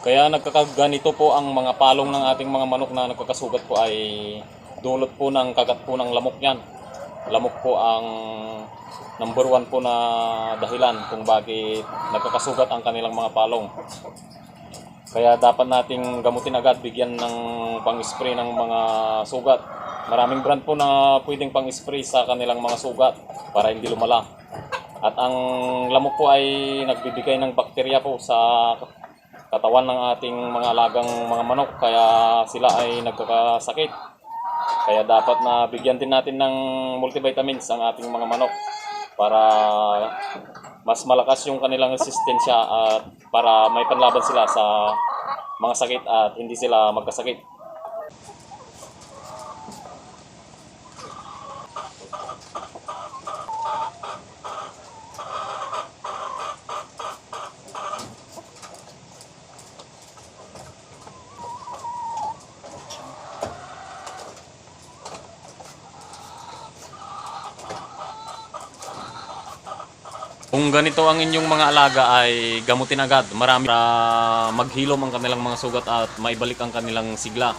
Kaya nagkakaganito po ang mga palong ng ating mga manok na nagkakasugat po ay dulot po ng kagat po ng lamok yan. Lamok po ang number one po na dahilan kung bakit nagkakasugat ang kanilang mga palong. Kaya dapat nating gamutin agad, bigyan ng pang-spray ng mga sugat. Maraming brand po na pwedeng pang-spray sa kanilang mga sugat para hindi lumala. At ang lamok po ay nagbibigay ng bakterya po sa katawan ng ating mga alagang mga manok kaya sila ay nagkakasakit. Kaya dapat na bigyan din natin ng multivitamins ang ating mga manok para mas malakas yung kanilang resistensya at para may panlaban sila sa mga sakit at hindi sila magkasakit. Kung ganito ang inyong mga alaga ay gamutin agad. Marami para maghilom ang kanilang mga sugat at maibalik ang kanilang sigla.